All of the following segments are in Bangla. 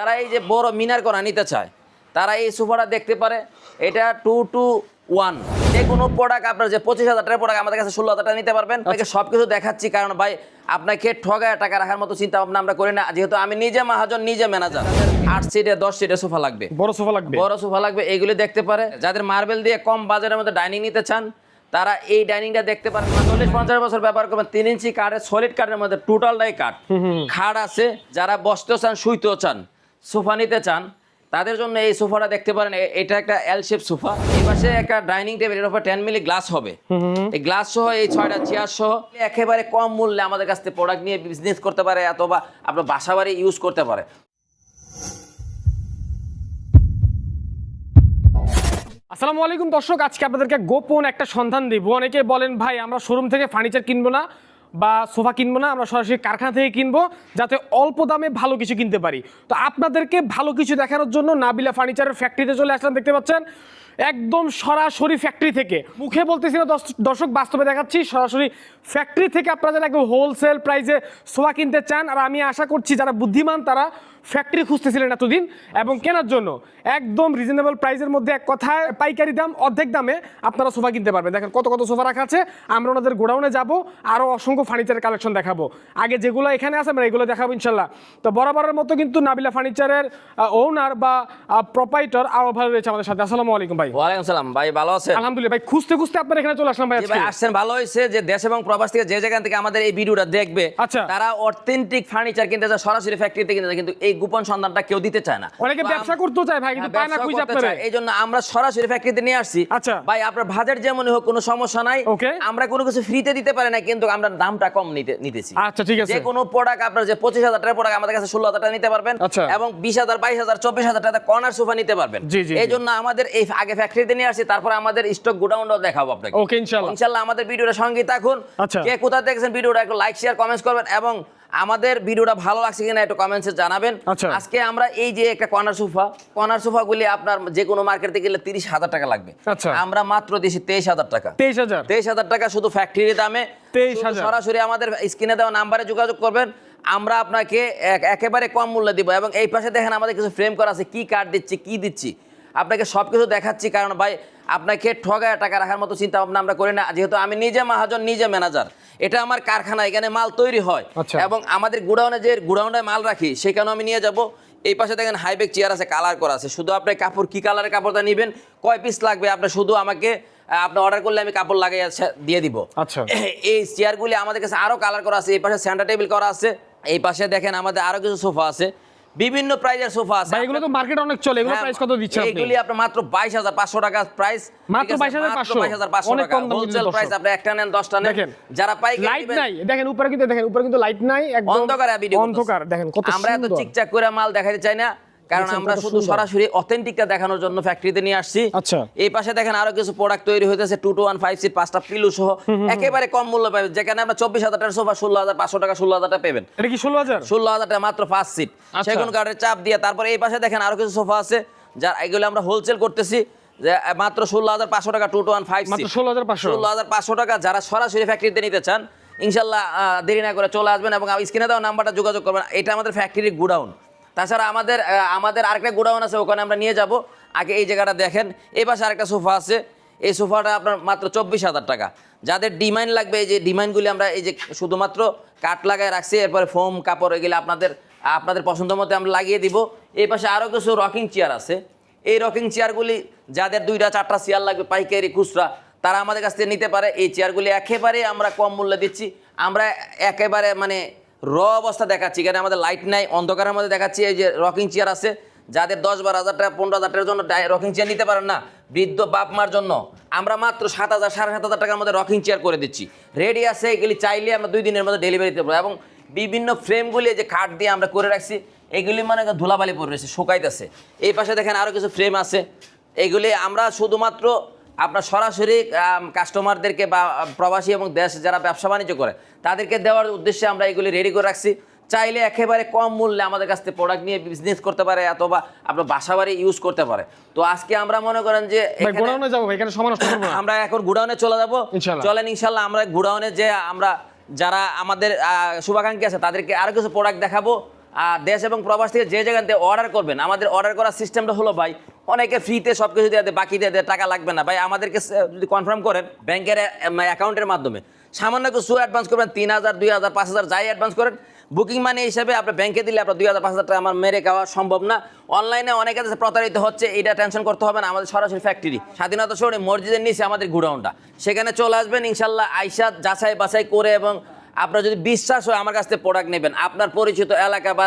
যারা এই যে বড় মিনার করা নিতে চায় তারা এই সোফাটা দেখতে পারে এটা টু টু ওয়ান যে কোনো প্রোডাক্ট আপনার যে পঁচিশ হাজার টাকার প্রোডাক্ট আমাদের কাছে ষোলো হাজার টাকা নিতে পারবেন। আপনাকে সব কিছু দেখাচ্ছি কারণ ভাই আপনাকে ঠগায় টাকা রাখার মতো চিন্তা ভাবনা আমরা করি না। যেহেতু আমি নিজে মাহাজন নিজে ম্যানেজার আট সিটে দশ সিটে সোফা লাগবে। বড় সোফা লাগবে? বড় সোফা লাগবে এইগুলি দেখতে পারে। যাদের মার্বেল দিয়ে কম বাজারের মধ্যে ডাইনিং নিতে চান তারা এই ডাইনিংটা দেখতে পারেন। চল্লিশ পঞ্চাশ বছর ব্যবহার করবেন। তিন ইঞ্চি কাঠের সলিড কাঠের মধ্যে টোটালটাই কাঠ খাট আছে যারা বসতেও চান শুইতেও চান। সোফা নিতে চান তাদের জন্য এই সোফাটা দেখতে পারেন এটা একটা এল শেপ সোফা। এই পাশে একটা ডাইনিং টেবিলের উপর টেন মিলি গ্লাস হবে। এই গ্লাস সহ এই ছয়টা চেয়ার সহ একেবারে কম মূল্যে আমাদের কাছ থেকে প্রোডাক্ট নিয়ে বিজনেস করতে পারে অথবা আপনার বাসা বাড়ি ইউজ করতে পারে। আসসালামু আলাইকুম দর্শক আজকে আপনাদেরকে গোপন একটা সন্ধান দিব। অনেকে বলেন ভাই আমরা শোরুম থেকে ফার্নিচার কিনবো না। বা সোফা কিনবো না, আমরা সরাসরি কারখানা থেকে কিনবো যাতে অল্প দামে ভালো কিছু কিনতে পারি। তো আপনাদেরকে ভালো কিছু দেখানোর জন্য নাবিলা ফার্নিচারের ফ্যাক্টরিতে চলে আসলাম, দেখতে পাচ্ছেন? একদম সরাসরি ফ্যাক্টরি থেকে। মুখে বলতেছি না দর্শক, বাস্তবে দেখাচ্ছি, সরাসরি ফ্যাক্টরি থেকে আপনারা যারা একদম হোলসেল প্রাইসে সোফা কিনতে চান, আর আমি আশা করছি যারা বুদ্ধিমান তারা ফ্যাক্টরি খুঁজতেছিলেন এতদিন এবং কেনার জন্য। একদম রিজনেবল প্রাইসের মধ্যে এক কথায় পাইকারি দাম অর্ধেক দামে আপনারা সোফা কিনতে পারবেন। দেখেন কত কত সোফা রাখা আছে। আমরা ওনাদের গোডাউনে যাব আরও অসংখ্য ফার্নিচারের কালেকশন দেখাবো। আগে যেগুলো এখানে আছে আমরা এগুলো দেখাবো ইনশাল্লাহ। তো বরাবরের মতো কিন্তু নাবিলা ফার্নিচারের ওনার বা প্রপাইটর আরও ভালো রয়েছে আমাদের সাথে। আসসালামু আলাইকুম ভাই। ওয়ালাইকুম সালাম। ভাই ভালো আছেন? আলহামদুলিল্লাহ ভাই খুঁজতে খুঁজতে আপনার এখানে চলে আসলাম ভাই ভাই আসছেন। ভালো হয়েছে যে দেশ এবং প্রবাস থেকে যে জায়গা থেকে আমাদের এই ভিডিওটা দেখবে আচ্ছা। তারা অথেন্টিক ফার্নিচার কিনতে যায় সরাসরি ফ্যাক্টরিতে কিনতে যায় কিন্তু এই গোপন সন্ধানটা কেউ দিতে চায় না। অনেকে ব্যবসা করতেও চায় ভাই কিন্তু পায় না খুঁজে করতে আপনারা। এই জন্য আমরা সরাসরি ফ্যাক্টরিতে নিয়ে আসছি। আচ্ছা। ভাই আপনার বাজার যেমনই হোক কোনো সমস্যা নাই। আমরা কোনো কিছু ফ্রিতে দিতে পারি না কিন্তু আমরা দামটা কম নিতে নিতেছি। আচ্ছা ঠিক আছে। যে কোনো প্রোডাক্ট আপনার যে পঁচিশ হাজার টাকার প্রোডাক্ট আমাদের কাছে ষোলো হাজার টাকা নিতে পারবেন আচ্ছা। এবং বিশ হাজার বাইশ হাজার চব্বিশ হাজার টাকা কর্নার সোফা নিতে পারবেন। এই জন্য আমাদের এই আগে ফ্যাক্টরিতে নিয়ে আসছি তারপর আমাদের স্টক গোডাউনটাও দেখাবো আপনাকে। ওকে ইনশাল্লাহ। ইনশাল্লাহ আমাদের ভিডিওটা সঙ্গে থাকুন। আচ্ছা। কে কোথা দেখছেন ভিডিওটা একটু লাইক শেয়ার কমেন্টস করবেন এবং আমাদের ভিডিওটা ভালো লাগছে কিনা একটু কমেন্টসে জানাবেন। আচ্ছা। আজকে আমরা এই যে একটা কর্নার সোফা কর্নার সোফা গুলি আপনার যে কোনো মার্কেটে গেলে তিরিশ হাজার টাকা লাগবে। আচ্ছা। আমরা মাত্র দিয়েছি তেইশ হাজার টাকা। তেইশ হাজার? তেইশ হাজার টাকা শুধু ফ্যাক্টরি দামে। 23,000 শুধু সরাসরি আমাদের স্ক্রিনে দেওয়া নাম্বারে যোগাযোগ করবেন। আমরা আপনাকে একেবারে কম মূল্য দিব এবং এই পাশে দেখেন আমাদের কিছু ফ্রেম করা আছে। কি কার্ড দিচ্ছি কি দিচ্ছি? আপনাকে সব কিছু দেখাচ্ছি কারণ ভাই আপনাকে ঠগায় টাকা রাখার মতো চিন্তা ভাবনা আমরা করি না। যেহেতু আমি নিজে মাহাজন নিজে ম্যানেজার এটা আমার কারখানা এখানে মাল তৈরি হয়। আচ্ছা। এবং আমাদের গুডাউনে যে গুডাউনে মাল রাখি সেখানেও আমি নিয়ে যাব। এই পাশে দেখেন হাইবেক চেয়ার আছে কালার করা আছে। শুধু আপনি কাপড় কি কালারের কাপড়টা নেবেন? কয় পিস লাগবে? আপনি শুধু আমাকে আপনি অর্ডার করলে আমি কাপড় লাগাই দিয়ে দিব। আচ্ছা। এই চেয়ারগুলি আমাদের কাছে আরও কালার করা আছে। এই পাশে সেন্টার টেবিল করা আছে। এই পাশে দেখেন আমাদের আরও কিছু সোফা আছে। বিভিন্ন প্রাইজের সোফা আছে। ভাই এগুলো তো মার্কেট অনেক চলে এগুলো হ্যাঁ, প্রাইস কত দিচ্ছে আপনি? এগুলি আপনি মাত্র বাইশ হাজার পাঁচশো টাকা প্রাইস মাত্র 22,500 বাইশ হাজার পাঁচশো। অনেক কম হোলসেল প্রাইস আপনি একটা নেন দশটা নেন। যারা পাই লাইট নাই। দেখেন উপরে কিন্তু দেখেন উপরে কিন্তু লাইট নাই একদম অন্ধকার ভিডিও অন্ধকার। দেখেন কত আমরা এত সুন্দর। চিকচাক করে মাল দেখাতে চাই না। কারণ আমরা শুধু সরাসরি অথেন্টিকটা দেখানোর জন্য ফ্যাক্টরিতে নিয়ে আসছি। আচ্ছা। এই পাশে দেখেন আরও কিছু প্রোডাক্ট তৈরি হইতেছে two two one five seat পাঁচটা পিলু সহ। একেবারে কম মূল্য পাবেন যেখানে আপনার চব্বিশ হাজার টাকা সোফা ষোলো হাজার পাঁচশো টাকা ষোলো হাজার টাকা পাবেন। এটা কি ষোলো হাজার? ষোলো হাজার টাকা মাত্র পাঁচ সিট আচ্ছা। সেগুন কাঠের চাপ দিয়ে তারপরে এই পাশে দেখেন আরও কিছু সোফা আছে যার এগুলো আমরা হোলসেল করতেছি যে মাত্র ষোলো হাজার পাঁচশো টাকা টু টু ওয়ান ফাইভ মাত্র 16,500 ষোলো হাজার পাঁচশো। টাকা যারা সরাসরি ফ্যাক্টরিতে নিতে চান ইনশাল্লাহ দেরি না করে চলে আসবেন এবং স্ক্রিনে দেওয়া নাম্বারটা যোগাযোগ করবেন। এটা আমাদের ফ্যাক্টরির গুডাউন তাছাড়া আমাদের আমাদের আরেকটা গোডাউন আছে, ওখানে আমরা নিয়ে যাব। আগে এই জায়গাটা দেখেন, এই পাশে আরেকটা সোফা আছে। এই সোফাটা আপনার মাত্র চব্বিশ হাজার টাকা। যাদের ডিমাইন লাগবে, এই যে ডিমাইনগুলি আমরা এই যে শুধুমাত্র কাঠ লাগায় রাখছি, এরপরে ফোম, কাপড় এগুলো আপনাদের আপনাদের পছন্দ মতো আমরা লাগিয়ে দিব। এই পাশে আরও কিছু রকিং চেয়ার আছে। এই রকিং চেয়ারগুলি, যাদের দুইটা, চারটা চেয়ার লাগবে, পাইকারি, খুচরা, তারা আমাদের কাছ থেকে নিতে পারে। এই চেয়ারগুলি একেবারে আমরা কম মূল্যে দিচ্ছি। আমরা একেবারে মানে র অবস্থা দেখাচ্ছি। এখানে আমাদের লাইট নাই, অন্ধকারের মধ্যে দেখাচ্ছি, এই যে রকিং চেয়ার আছে। যাদের দশ বারো হাজার টাকা, পনেরো হাজার টাকার জন্য রকিং চেয়ার নিতে পারেন না, বৃদ্ধ বাপ মার জন্য। আমরা মাত্র সাত হাজার, সাড়ে সাত হাজার টাকার মধ্যে রকিং চেয়ার করে দিচ্ছি। রেডি আছে, এগুলি চাইলে আমরা দুই দিনের মধ্যে ডেলিভারি দিতে পারব। এবং বিভিন্ন ফ্রেমগুলি যে কাঠ দিয়ে আমরা করে রাখছি, এগুলি মানে ধুলাবালি পড়ে রয়েছে, শুকাইতেছে। এই পাশে দেখেন আরও কিছু ফ্রেম আছে। এগুলি আমরা শুধুমাত্র আপনার সরাসরি কাস্টমারদেরকে বা প্রবাসী এবং দেশ যারা ব্যবসা বাণিজ্য করে তাদেরকে দেওয়ার উদ্দেশ্যে আমরা এগুলি রেডি করে রাখছি। চাইলে একেবারে কম মূল্যে আমাদের কাছ থেকে প্রোডাক্ট নিয়ে বিজনেস করতে পারে অথবা আপনার বাসা বাড়ি ইউজ করতে পারে। তো আজকে আমরা মনে করেন যে আমরা এখন গুডাউনে চলে যাব। চলেন ইনশাল্লাহ আমরা গুডাউনে যে আমরা যারা আমাদের শুভাকাঙ্ক্ষী আছে তাদেরকে আরও কিছু প্রোডাক্ট দেখাবো। আর দেশ এবং প্রবাস থেকে যে থেকে অর্ডার করবেন আমাদের অর্ডার করার সিস্টেমটা হলো ভাই অনেকে ফ্রিতে সব কিছু দিয়ে দেয়, বাকি দিয়ে দেয়, টাকা লাগবে না। ভাই, আমাদেরকে যদি কনফার্ম করেন, ব্যাংকের অ্যাকাউন্টের মাধ্যমে, সামান্য কিছু অ্যাডভান্স করবেন, তিন হাজার, দুই হাজার, পাঁচ হাজার, যাই অ্যাডভান্স করেন বুকিং মানি হিসাবে আপনার ব্যাংকে দিলে আপনার দুই হাজার, পাঁচ হাজার টাকা আমার মেরে খাওয়া সম্ভব না। অনলাইনে অনেকে প্রতারিত হচ্ছে, এটা টেনশন করতে হবে না, আমাদের সরাসরি ফ্যাক্টরি স্বাধীনতা শহরে মসজিদের নিচে আমাদের গুডাউনটা। সেখানে চলে আসবেন ইনশাল্লাহ আইসা যাচাই বাছাই করে এবং আপনার যদি বিশ্বাস হয়, আমার কাছ থেকে প্রোডাক্ট নেবেন। আপনার পরিচিত এলাকা বা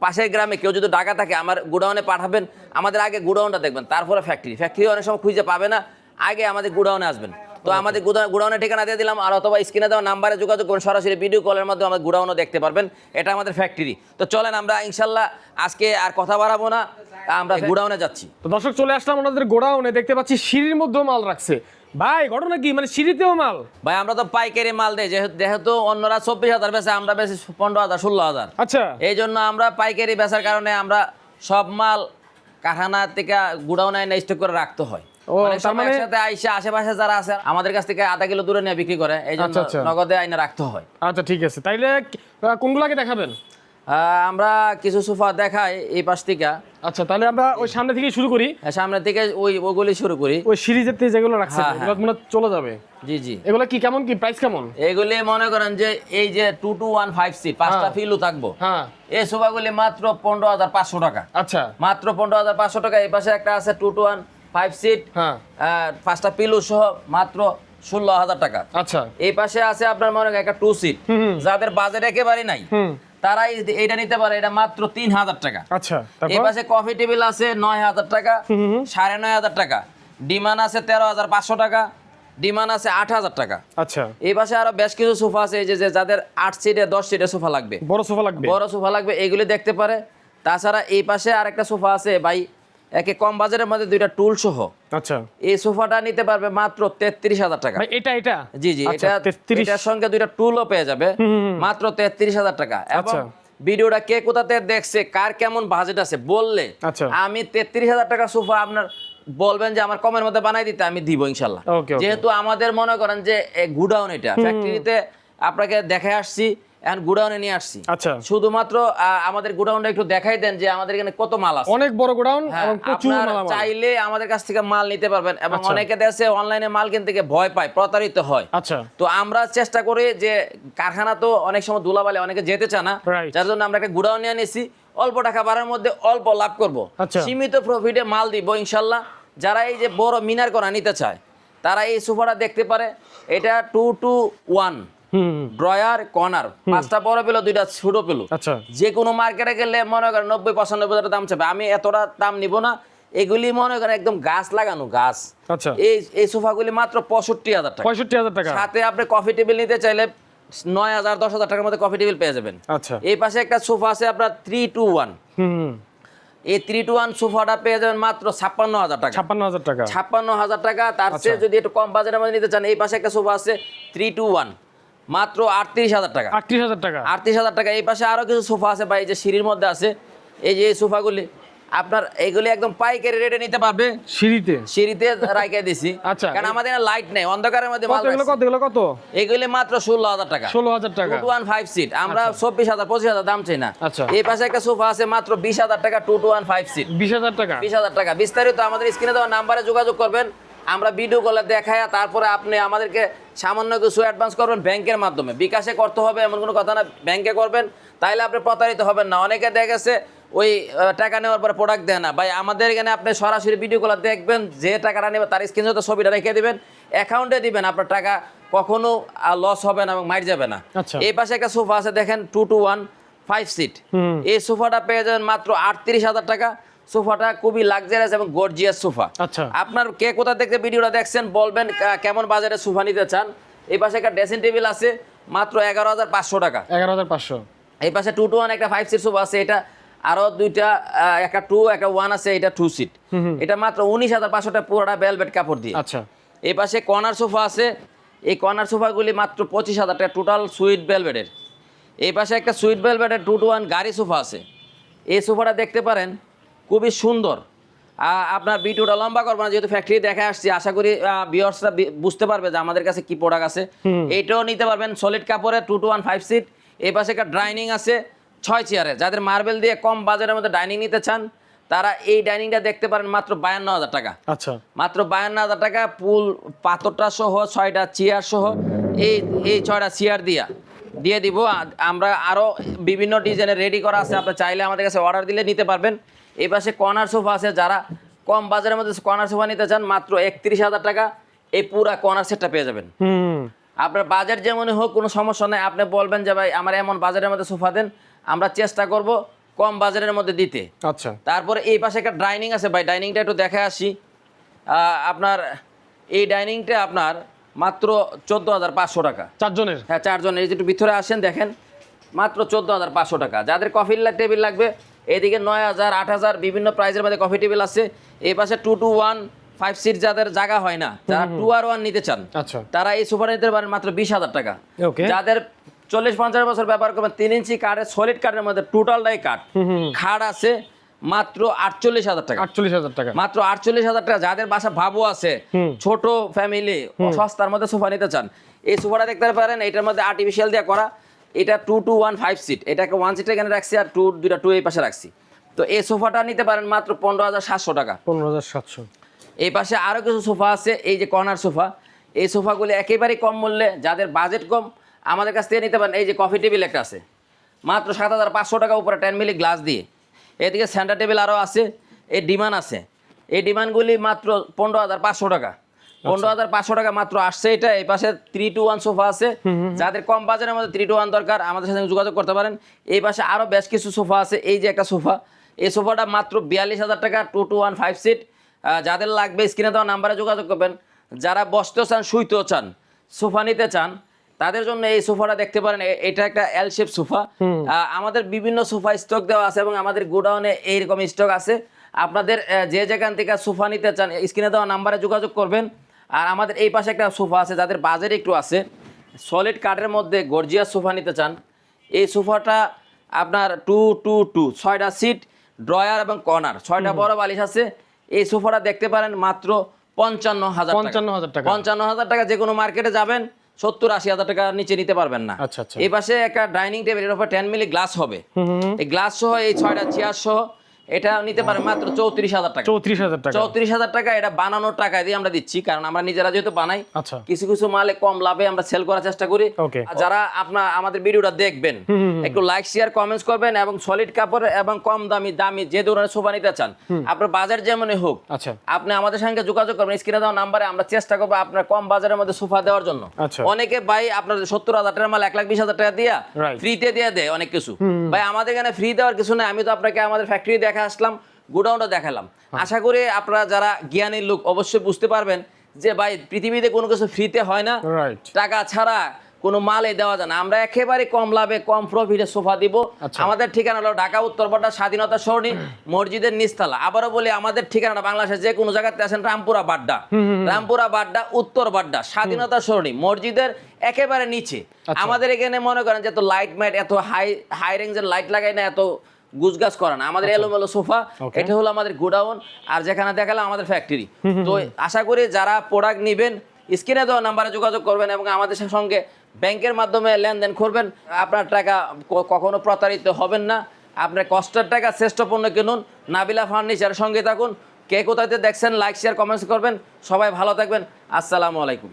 পাশের গ্রামে কেউ যদি ডাকা থাকে আমার গুডাউনে পাঠাবেন আমাদের আগে গুডাউনটা দেখবেন তারপরে ফ্যাক্টরি ফ্যাক্টরি অনেক সময় খুঁজে পাবে না আগে আমাদের গুডাউনে আসবেন। তো আমাদের গুডা- গুডাউনের ঠিকানা দিয়ে দিলাম আর অথবা স্ক্রিনে দেওয়া নাম্বারে যোগাযোগ করুন সরাসরি ভিডিও কলের মাধ্যমে আমাদের গুডাউনও দেখতে পারবেন। এটা আমাদের ফ্যাক্টরি তো চলেন আমরা ইনশাল্লাহ আজকে আর কথা বাড়াবো না আমরা গুডাউনে যাচ্ছি। তো দর্শক চলে আসলাম ওনাদের গোডাউনে দেখতে পাচ্ছি সিঁড়ির মধ্যেও মাল রাখছে। ভাই ঘটনা কি? মানে সিঁড়িতেও মাল? ভাই আমরা তো পাইকারি মাল দেয় যেহেতু যেহেতু অন্যরা চব্বিশ হাজার বেচে আমরা বেশি পনেরো হাজার ষোলো হাজার। আচ্ছা। এই জন্য আমরা পাইকারি বেচার কারণে আমরা সব মাল কারখানা থেকে গুডাউনে এনে স্টক করে রাখতে হয়। মানে- আশেপাশে যারা আছে আমাদের কাছ থেকে আধা কিলো দূরে নিয়ে বিক্রি করে এই জন্য আচ্ছা, আচ্ছা। নগদে আইনে রাখতে হয়। আচ্ছা ঠিক আছে। তাইলে কোনগুলাকে দেখাবেন? আমরা কিছু সোফা দেখাই এই পাশ থেকে। আচ্ছা তাহলে আমরা ওই সামনে থেকে শুরু করি। আর সামনে থেকে ওই ওগুলি শুরু করি। ওই সিরিজের যেতে যেগুলো রাখছে হ্যাঁ, এগুলো চলে যাবে। জি জি। এগুলো কি কেমন কি প্রাইস কেমন? এগুলি মনে করেন যে এই যে two two one five seat পাঁচটা হ্যাঁ। ফিলু থাকব। হ্যাঁ। এই সোফাগুলি মাত্র পনেরো হাজার পাঁচশো টাকা। আচ্ছা। মাত্র পনেরো হাজার পাঁচশো টাকা। এই পাশে একটা আছে two two one five seat হ্যাঁ। পাঁচটা পিলু সহ মাত্র ষোলো হাজার টাকা। আচ্ছা। এই পাশে আছে আপনার মনে করেন একটা টু সিট। যাদের বাজেট একেবারে নাই। তারা এটা নিতে পারে এটা মাত্র তিন হাজার টাকা। আচ্ছা এই পাশে কফি টেবিল আছে নয় হাজার টাকা। সাড়ে নয় হাজার টাকা। ডিমান্ড আছে তেরো হাজার পাঁচশো টাকা ডিমান্ড আছে আট হাজার টাকা। আচ্ছা। এই পাশে আরও বেশ কিছু সোফা আছে এই যে যে যাদের আট সিটে দশ সিটে সোফা লাগবে। বড় সোফা লাগবে? বড় সোফা লাগবে এগুলি দেখতে পারে। তাছাড়া এই পাশে আর একটা সোফা আছে ভাই একে কম বাজারের মধ্যে দুইটা টুল সহ। আচ্ছা। এই সোফাটা নিতে পারবে মাত্র তেত্রিশ হাজার টাকা। ভাই এটা এটা? জি জি আচ্ছা, এটা 33 এটার সঙ্গে দুইটা টুলও পেয়ে যাবে। মাত্র তেত্রিশ হাজার টাকা। এবং আচ্ছা। ভিডিওটা কে কোথাতে দেখছে কার কেমন বাজেট আছে বললে আচ্ছা। আমি তেত্রিশ হাজার টাকা সোফা আপনার বলবেন যে আমার কমের মধ্যে বানাই দিতে আমি দিব ইনশাল্লাহ. যেহেতু আমাদের মনে করেন যে গুডাউন এটা। ফ্যাক্টরিতে আপনাকে দেখে আসছি এখন গুডাউনে নিয়ে আসছি। আচ্ছা। শুধুমাত্র আমাদের গুডাউনটা একটু দেখাই দেন যে আমাদের এখানে কত মাল আছে। অনেক বড় গোডাউন হ্যাঁ, আপনার চাইলে আমাদের কাছ থেকে মাল নিতে পারবেন এবং আচ্ছা। অনেকে দেশে অনলাইনে মাল কিনতে গিয়ে ভয় পায় প্রতারিত হয়। আচ্ছা। তো আমরা চেষ্টা করি যে কারখানা তো অনেক সময় দুলাবালে অনেকে যেতে চায় না। যার জন্য আমরা একটা গুডাউন নিয়ে নিয়েছি অল্প টাকা বাড়ার মধ্যে অল্প লাভ করব। আচ্ছা। সীমিত প্রফিটে মাল দিব ইনশাল্লাহ। যারা এই যে বড় মিনার করা নিতে চায় তারা এই সোফাটা দেখতে পারে। এটা two two one drawer corner পাঁচটা বড় পেল দুইটা ছোট পেল। আচ্ছা। যে কোনো মার্কেটে গেলে মনে করেন নব্বই পঁচানব্বই হাজার দাম চাবে। আমি এতটা দাম নিব না। এগুলি মনে করেন একদম গাছ লাগানো গাছ। আচ্ছা। এই এই সোফাগুলি মাত্র পঁয়ষট্টি হাজার টাকা। পঁয়ষট্টি হাজার টাকা। সাথে আপনি কফি টেবিল নিতে চাইলে নয় হাজার দশ হাজার টাকার মধ্যে কফি টেবিল পেয়ে যাবেন। আচ্ছা। এই পাশে একটা সোফা আছে আপনার থ্রি টু ওয়ান এই থ্রি টু ওয়ান সোফাটা পেয়ে যাবেন মাত্র ছাপ্পান্ন হাজার টাকা। ছাপ্পান্ন হাজার টাকা। ছাপ্পান্ন হাজার টাকা। তার চেয়ে যদি একটু কম বাজারের মধ্যে নিতে চান এই পাশে একটা সোফা আছে থ্রি টু ওয়ান মাত্র আটত্রিশ হাজার টাকা। আটত্রিশ হাজার টাকা। আটত্রিশ হাজার টাকা। এই পাশে আরও কিছু সোফা আছে ভাই এই যে সিঁড়ির মধ্যে আছে এই যে এই সোফাগুলি আপনার এগুলি একদম পাইকারি রেটে নিতে পারবে। সিঁড়িতে? সিঁড়িতে রাইকে দিছি। আচ্ছা। কারণ আমাদের লাইট নেই অন্ধকারের মধ্যে মাল এগুলো কত এগুলো কত? এগুলি মাত্র ষোলো হাজার টাকা। ষোলো হাজার টাকা। টু ওয়ান ফাইভ সিট আমরা চব্বিশ হাজার পঁচিশ হাজার দাম চাই না। আচ্ছা। এই পাশে একটা সোফা আছে মাত্র বিশ হাজার টাকা two two one five seat বিশ হাজার টাকা। বিশ হাজার টাকা। বিস্তারিত আমাদের স্ক্রিনে দেওয়া নাম্বারে যোগাযোগ করবেন। আমরা ভিডিও কলে দেখায় তারপরে আপনি আমাদেরকে সামান্য কিছু অ্যাডভান্স করবেন ব্যাংকের মাধ্যমে। বিকাশে করতে হবে এমন কোনো কথা না ব্যাংকে করবেন তাইলে আপনি প্রতারিত হবেন না। অনেকে দেখেছে ওই টাকা নেওয়ার পরে প্রোডাক্ট দেয় না। ভাই আমাদের এখানে আপনি সরাসরি ভিডিও কলে দেখবেন যে টাকাটা নেবে তার স্ক্রিনে তো ছবিটা রেখে দেবেন অ্যাকাউন্টে দিবেন আপনার টাকা কখনো লস হবে না এবং মার যাবে না। আচ্ছা। এই পাশে একটা সোফা আছে দেখেন two two one five seat এই সোফাটা পেয়ে যাবেন মাত্র আটত্রিশ হাজার টাকা। সোফাটা খুবই লাক্সারিয়াস এবং গর্জিয়াস সোফা। আচ্ছা। আপনার কে কোথা থেকে ভিডিওটা দেখছেন বলবেন কেমন বাজারে সোফা নিতে চান? এই পাশে একটা ড্রেসিং টেবিল আছে মাত্র এগারো হাজার পাঁচশো টাকা। এগারো হাজার পাঁচশো। এই পাশে টু টু ওয়ান একটা ফাইভ সিট সোফা আছে এটা আরও দুইটা একটা টু একটা ওয়ান আছে এটা টু সিট এটা মাত্র উনিশ হাজার পাঁচশো টাকা পুরোটা বেলভেট কাপড় দিয়ে। আচ্ছা। এই পাশে কর্নার সোফা আছে এই কর্নার সোফাগুলি মাত্র পঁচিশ হাজার টাকা টোটাল সুইট বেলভেটের এই পাশে একটা সুইট বেলভেটের টু টু ওয়ান গাড়ি সোফা আছে। এই সোফাটা দেখতে পারেন খুবই সুন্দর। আপনার ভিডিওটা লম্বা করব না যেহেতু ফ্যাক্টরি দেখে আসছি আশা করি বিয়ার্সরা বুঝতে পারবে যে আমাদের কাছে কি প্রোডাক্ট আছে। এটাও নিতে পারবেন সলিড কাপড়ের two two one five seat এই পাশে একটা ড্রাইনিং আছে ছয় চেয়ারে যাদের মার্বেল দিয়ে কম বাজারের মধ্যে ডাইনিং নিতে চান তারা এই ডাইনিংটা দেখতে পারেন মাত্র বায়ান্ন হাজার টাকা। আচ্ছা। মাত্র বায়ান্ন হাজার টাকা পুল পাথরটা সহ ছয়টা চেয়ার সহ এই এই ছয়টা চেয়ার দিয়া। দিয়ে দিব আমরা আরও বিভিন্ন ডিজাইনের রেডি করা আছে আপনি চাইলে আমাদের কাছে অর্ডার দিলে নিতে পারবেন। এই পাশে কর্নার সোফা আছে। যারা কম বাজারের মধ্যে কর্নার সোফা নিতে চান মাত্র একত্রিশ হাজার টাকা এই পুরা কর্নার সেটটা পেয়ে যাবেন। হুম। আপনার বাজার যেমনই হোক কোনো সমস্যা নেই। আপনি বলবেন যে ভাই আমার এমন বাজারের মধ্যে সোফা দেন আমরা চেষ্টা করব কম বাজারের মধ্যে দিতে। আচ্ছা। তারপরে এই পাশে একটা ডাইনিং আছে। ভাই ডাইনিংটা একটু দেখে আসি। আপনার এই ডাইনিংটা আপনার মাত্র চোদ্দ হাজার পাঁচশো টাকা। চারজনের? হ্যাঁ চারজনের। এই যে একটু ভিতরে আসেন দেখেন মাত্র চোদ্দ হাজার পাঁচশো টাকা। যাদের কফি টেবিল লাগবে এদিকে নয় হাজার আট হাজার বিভিন্ন প্রাইজের মধ্যে কফি টেবিল আছে। এই পাশে two two one five seat যাদের জায়গা হয় না যারা টু আর ওয়ান নিতে চান আচ্ছা। তারা এই সোফা নিতে পারেন মাত্র বিশ হাজার টাকা। যাদের চল্লিশ পঞ্চাশ বছর ব্যবহার করবেন তিন ইঞ্চি কাঠের সলিড কাঠের মধ্যে টোটালটাই কাঠ খাট আছে মাত্র আটচল্লিশ হাজার টাকা। আটচল্লিশ হাজার টাকা। মাত্র আটচল্লিশ হাজার টাকা। যাদের বাসা ভাবো আছে ছোট ফ্যামিলি সস্তার মধ্যে সোফা নিতে চান এই সোফাটা দেখতে পারেন এটার মধ্যে আর্টিফিশিয়াল দিয়ে করা। এটা two two one five seat এটাকে ওয়ান সিট এখানে রাখছি আর টু দুইটা টু এই পাশে রাখছি। তো এই সোফাটা নিতে পারেন মাত্র পনেরো হাজার সাতশো টাকা। পনেরো হাজার সাতশো। এই পাশে আরও কিছু সোফা আছে এই যে কর্নার সোফা। এই সোফাগুলি একেবারেই কম মূল্যে যাদের বাজেট কম আমাদের কাছ থেকে নিতে পারেন। এই যে কফি টেবিল একটা আছে। মাত্র সাত হাজার পাঁচশো টাকা উপরে টেন মিলি গ্লাস দিয়ে। এদিকে সেন্টার টেবিল আরও আছে এই ডিমান্ড আছে। এই ডিমান্ডগুলি মাত্র পনেরো হাজার পাঁচশো টাকা। পনেরো হাজার পাঁচশো টাকা মাত্র আসছে এটা। এই পাশে থ্রি টু ওয়ান সোফা আছে। যাদের কম বাজারের মধ্যে থ্রি টু ওয়ান দরকার আমাদের সাথে যোগাযোগ করতে পারেন। এই পাশে আরও বেশ কিছু সোফা আছে। এই যে একটা সোফা এই সোফাটা মাত্র বিয়াল্লিশ হাজার টাকা two two one five seat যাদের লাগবে স্ক্রিনে দেওয়া নাম্বারে যোগাযোগ করবেন। যারা বসতেও চান শুইতেও চান সোফা নিতে চান তাদের জন্য এই সোফাটা দেখতে পারেন। এটা একটা এল শেপ সোফা আমাদের বিভিন্ন সোফা স্টক দেওয়া আছে এবং আমাদের গোডাউনে এইরকম স্টক আছে। আপনাদের যে যেখান থেকে সোফা নিতে চান স্ক্রিনে দেওয়া নাম্বারে যোগাযোগ করবেন। আর আমাদের এই পাশে একটা সোফা আছে যাদের বাজেট একটু আছে। সলিড কাঠের মধ্যে গর্জিয়াস সোফা নিতে চান। এই সোফাটা আপনার টু টু টু ছয়টা সিট ড্রয়ার এবং কর্নার ছয়টা বড় বালিশ আছে। এই সোফাটা দেখতে পারেন মাত্র পঞ্চান্ন হাজার পঞ্চান্ন হাজার টাকা। পঞ্চান্ন হাজার টাকা যে কোনো মার্কেটে যাবেন সত্তর আশি হাজার টাকা নিচে নিতে পারবেন না। আচ্ছা, আচ্ছা। এই পাশে একটা ডাইনিং টেবিলের উপর টেন মিলি গ্লাস হবে। এই গ্লাস সহ এই ছয়টা চেয়ার সহ এটা নিতে পারেন মাত্র চৌত্রিশ হাজার টাকা। চৌত্রিশ হাজার টাকা। চৌত্রিশ হাজার টাকা এটা বানানোর টাকা দিয়ে আমরা দিচ্ছি কারণ আমরা নিজেরা যেহেতু বানাই আচ্ছা। কিছু কিছু মালে কম লাভে আমরা সেল করার চেষ্টা করি। যারা আপনার আমাদের ভিডিওটা দেখবেন একটু লাইক শেয়ার কমেন্টস করবেন এবং সলিড কাপড় এবং কম দামি দামি যে ধরনের সোফা নিতে চান আপনার বাজার যেমনই হোক আচ্ছা। আপনি আমাদের সঙ্গে যোগাযোগ করবেন স্ক্রিনে দেওয়া নাম্বারে আমরা চেষ্টা করব আপনার কম বাজারের মধ্যে সোফা দেওয়ার জন্য। আচ্ছা। অনেকে ভাই আপনার সত্তর হাজার টাকার মাল এক লাখ বিশ হাজার টাকা দিয়া. ফ্রিতে দিয়ে দেয় অনেক কিছু। ভাই আমাদের এখানে ফ্রি দেওয়ার কিছু নেই আমি তো আপনাকে আমাদের ফ্যাক্টরি দেখা আসলাম গোডাউনটা দেখালাম। হ্যাঁ। আশা করি আপনারা যারা জ্ঞানী লোক অবশ্যই বুঝতে পারবেন যে ভাই পৃথিবীতে কোনো কিছু ফ্রিতে হয় না। টাকা ছাড়া কোনো মালে দেওয়া যায় না। আমরা একেবারে কম লাভে কম প্রফিটে সোফা দিব। আচ্ছা। আমাদের ঠিকানা হলো ঢাকা উত্তরপাড়া স্বাধীনতা সরণি মসজিদের নিচতলা। আবারও বলি আমাদের ঠিকানাটা বাংলাদেশের যে কোনো জায়গাতে আছেন রামপুরা বাড্ডা। রামপুরা বাড্ডা উত্তর বাড্ডা স্বাধীনতা সরণি মসজিদের একেবারে নিচে। আচ্ছা। আমাদের এখানে মনে করেন যে এত লাইট ম্যাট এত হাই হাই রেঞ্জের লাইট লাগাই না এত গুজগাছ করে না। আমাদের এলোমেলো সোফা আচ্ছা। এটা হলো আমাদের গোডাউন আর যেখানে দেখালাম আমাদের ফ্যাক্টরি তো আশা করি যারা প্রোডাক্ট নেবেন স্ক্রিনে দেওয়া নাম্বারে যোগাযোগ করবেন এবং আমাদের সঙ্গে ব্যাংকের মাধ্যমে লেনদেন করবেন। আপনার টাকা কখনো প্রতারিত হবেন না। আপনার কষ্টের টাকা শ্রেষ্ঠ পণ্য কিনুন। নাবিলা ফার্নিচারের সঙ্গে থাকুন। কে কোথাতে দেখছেন লাইক শেয়ার কমেন্টস করবেন। সবাই ভালো থাকবেন। আসসালামু আলাইকুম।